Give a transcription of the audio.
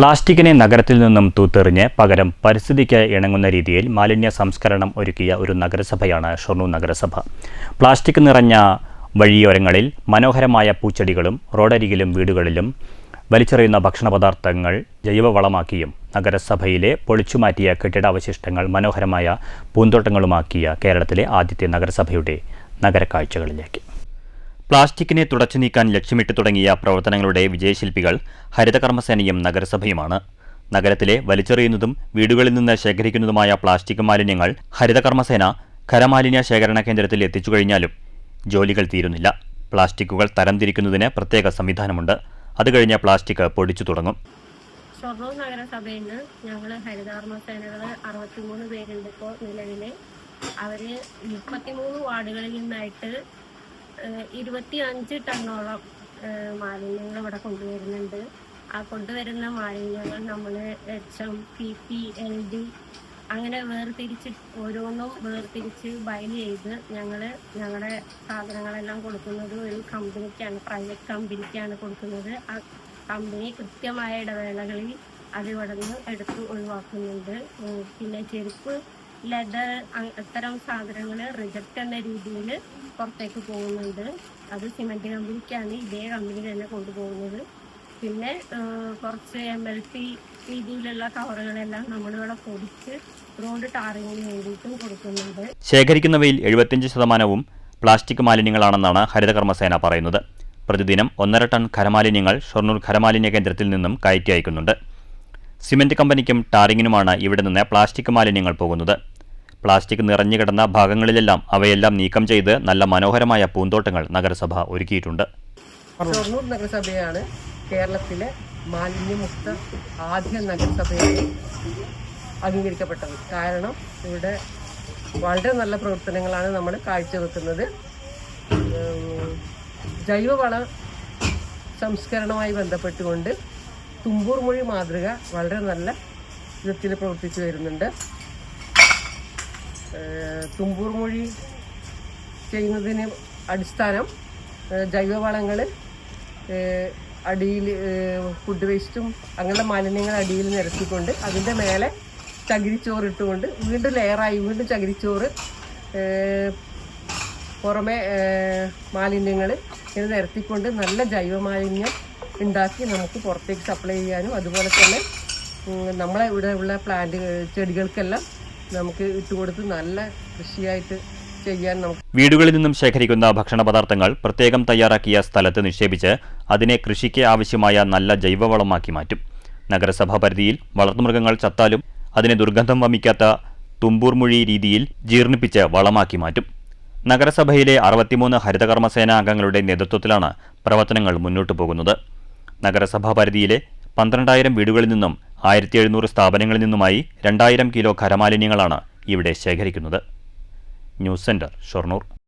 പ്ലാസ്റ്റിക്കിനെ നഗരത്തിൽ നിന്നും തൂത്തെറിഞ്ഞ് പകരം പരിസ്ഥിതിക്ക് ഇണങ്ങുന്ന രീതിയിൽ മാലിന്യ സംസ്കരണം ഒരുക്കിയ ഒരു നഗരസഭയാണ് ഷൊർണൂർ നഗരസഭ. പ്ലാസ്റ്റിക് നിറഞ്ഞ വഴിയോരങ്ങളിൽ മനോഹരമായ പൂച്ചെടികളും റോഡരികിലും വീടുകളിലും വലിച്ചെറിയുന്ന ഭക്ഷണപദാർത്ഥങ്ങൾ ജൈവവളമാക്കിയും നഗരസഭയിലെ പൊളിച്ചുമാറ്റിയ കെട്ടിടാവശിഷ്ടങ്ങൾ മനോഹരമായ പൂന്തോട്ടങ്ങളുമാക്കിയ കേരളത്തിലെ ആദ്യത്തെ നഗരസഭയുടെ നഗരക്കാഴ്ചകളിലേക്ക്. പ്ലാസ്റ്റിക്കിനെ തുടച്ചു നീക്കാൻ ലക്ഷ്യമിട്ട് തുടങ്ങിയ പ്രവർത്തനങ്ങളുടെ വിജയശില്പികൾ ഹരിതകർമ്മസേനയും നഗരസഭയുമാണ്. നഗരത്തിലെ വലിച്ചെറിയുന്നതും വീടുകളിൽ നിന്ന് ശേഖരിക്കുന്നതുമായ പ്ലാസ്റ്റിക് മാലിന്യങ്ങൾ ഹരിതകർമ്മസേന ഖരമാലിന്യ ശേഖരണ കേന്ദ്രത്തിൽ എത്തിച്ചു കഴിഞ്ഞാലും ജോലികൾ തീരുന്നില്ല. പ്ലാസ്റ്റിക്കുകൾ തരംതിരിക്കുന്നതിന് പ്രത്യേക സംവിധാനമുണ്ട്. അത് കഴിഞ്ഞ പ്ലാസ്റ്റിക് പൊടിച്ചു തുടങ്ങും. ഷൊർണൂർ നഗരസഭയിൽ നിന്ന് ഞങ്ങൾ ഹരിതകർമ്മസേനകൾ അറുപത്തിമൂന്ന് പേരുണ്ട് ഇപ്പോൾ നിലവിൽ അവർ മുപ്പത്തിമൂന്ന് വാർഡുകളിൽ നിന്നായിട്ട് ഇരുപത്തി അഞ്ച് ടണ്ണോളം മാലിന്യങ്ങൾ ഇവിടെ കൊണ്ടുവരുന്നുണ്ട്. ആ കൊണ്ടുവരുന്ന മാലിന്യങ്ങൾ നമ്മൾ H M P P L D അങ്ങനെ വേർതിരിച്ച് ഓരോന്നും വേർതിരിച്ച് ബയൽ ചെയ്ത് ഞങ്ങൾ ഞങ്ങളുടെ സാധനങ്ങളെല്ലാം കൊടുക്കുന്നത് ഒരു കമ്പനിക്കാണ് പ്രൈവറ്റ് കമ്പനിക്കാണ് കൊടുക്കുന്നത്. ആ കമ്പനി കൃത്യമായ ഇടവേളകളിൽ അത് ഇവിടെ നിന്ന് എടുത്ത് ഒഴിവാക്കുന്നുണ്ട്. പിന്നെ ചെരുപ്പ് ലെതർ അത്തരം സാധനങ്ങൾ റിജക്റ്റ് എന്ന രീതിയിൽ പുറത്തേക്ക് പോകുന്നുണ്ട്. അത് സിമെന്റ് കമ്പനിക്കാണ് ഇതേ കമ്പനി തന്നെ കൊണ്ടുപോകുന്നത്. പിന്നെ കുറച്ച് എം എൽ പി രീതിയിലുള്ള കവറുകളെല്ലാം നമ്മളിവിടെ പൊടിച്ച് റോഡ് ടാറിങ്ങിന് വേണ്ടിയിട്ടും കൊടുക്കുന്നുണ്ട്. ശേഖരിക്കുന്നവയിൽ എഴുപത്തിയഞ്ച് ശതമാനവും പ്ലാസ്റ്റിക് മാലിന്യങ്ങളാണെന്നാണ് ഹരിതകർമ്മസേന പറയുന്നത്. പ്രതിദിനം ഒന്നര ടൺ ഖരമാലിന്യങ്ങൾ ഷൊർണൂർ ഖരമാലിന്യ കേന്ദ്രത്തിൽ നിന്നും കയറ്റി അയക്കുന്നുണ്ട്. സിമന്റ് കമ്പനിക്കും ടാറിങ്ങിനുമാണ് ഇവിടെ നിന്ന് പ്ലാസ്റ്റിക് മാലിന്യങ്ങൾ പോകുന്നത്. പ്ലാസ്റ്റിക് നിറഞ്ഞു കിടന്ന ഭാഗങ്ങളിലെല്ലാം അവയെല്ലാം നീക്കം ചെയ്ത് നല്ല മനോഹരമായ പൂന്തോട്ടങ്ങൾ നഗരസഭ ഒരുക്കിയിട്ടുണ്ട്. ഷൊർണൂർ നഗരസഭയാണ് കേരളത്തിലെ മാലിന്യമുക്ത ആദ്യ നഗരസഭയായി അംഗീകരിക്കപ്പെട്ടത്. കാരണം ഇവിടെ വളരെ നല്ല പ്രവർത്തനങ്ങളാണ് നമ്മൾ കാഴ്ചവെക്കുന്നത്. ജൈവവള സംസ്കരണവുമായി ബന്ധപ്പെട്ടുകൊണ്ട് തുമ്പൂർ മൊഴി മാതൃക വളരെ നല്ല വിധത്തിൽ പ്രവർത്തിച്ചു വരുന്നുണ്ട്. തുമ്പൂർ മൊഴി ചെയ്യുന്നതിന് അടിസ്ഥാനം ജൈവവളങ്ങൾ അടിയിൽ ഫുഡ് വേസ്റ്റും അങ്ങനെ മാലിന്യങ്ങൾ അടിയിൽ നിരത്തിക്കൊണ്ട് അതിന്റെ മേലെ ചകിരിച്ചോറ് ഇട്ടുകൊണ്ട് വീണ്ടും ലെയറായി വീണ്ടും ചകിരിച്ചോറ് പുറമെ മാലിന്യങ്ങൾ ഇങ്ങനെ നിരത്തിക്കൊണ്ട് നല്ല ജൈവ മാലിന്യം ഉണ്ടാക്കി നമുക്ക് പുറത്തേക്ക് സപ്ലൈ ചെയ്യാനും അതുപോലെ തന്നെ നമ്മളെ ഇവിടെ ഉള്ള പ്ലാന്റ് ചെടികൾക്കെല്ലാം നമുക്ക് ഇട്ടുകൊടുത്ത് നല്ല കൃഷിയായിട്ട് ചെയ്യാൻ നമുക്ക് വീടുകളിൽ നിന്നും ശേഖരിക്കുന്ന ഭക്ഷണ പദാർത്ഥങ്ങൾ പ്രത്യേകം തയ്യാറാക്കിയ സ്ഥലത്ത് നിക്ഷേപിച്ച് അതിനെ കൃഷിക്ക് ആവശ്യമായ നല്ല ജൈവവളമാക്കി മാറ്റും. നഗരസഭാ പരിധിയിൽ വളർത്തുമൃഗങ്ങൾ ചത്താലും അതിനെ ദുർഗന്ധം വമിക്കാത്ത തുമ്പൂർമുഴി രീതിയിൽ ജീർണിപ്പിച്ച് വളമാക്കി മാറ്റും. നഗരസഭയിലെ അറുപത്തിമൂന്ന് ഹരിതകർമ്മസേന അംഗങ്ങളുടെ നേതൃത്വത്തിലാണ് പ്രവർത്തനങ്ങൾ മുന്നോട്ടു പോകുന്നത്. നഗരസഭാ പരിധിയിലെ പന്ത്രണ്ടായിരം വീടുകളിൽ നിന്നും ആയിരത്തി എഴുന്നൂറ് സ്ഥാപനങ്ങളിൽ നിന്നുമായി രണ്ടായിരം കിലോ ഖരമാലിന്യങ്ങളാണ് ഇവിടെ ശേഖരിക്കുന്നത്. News centre Shoranur.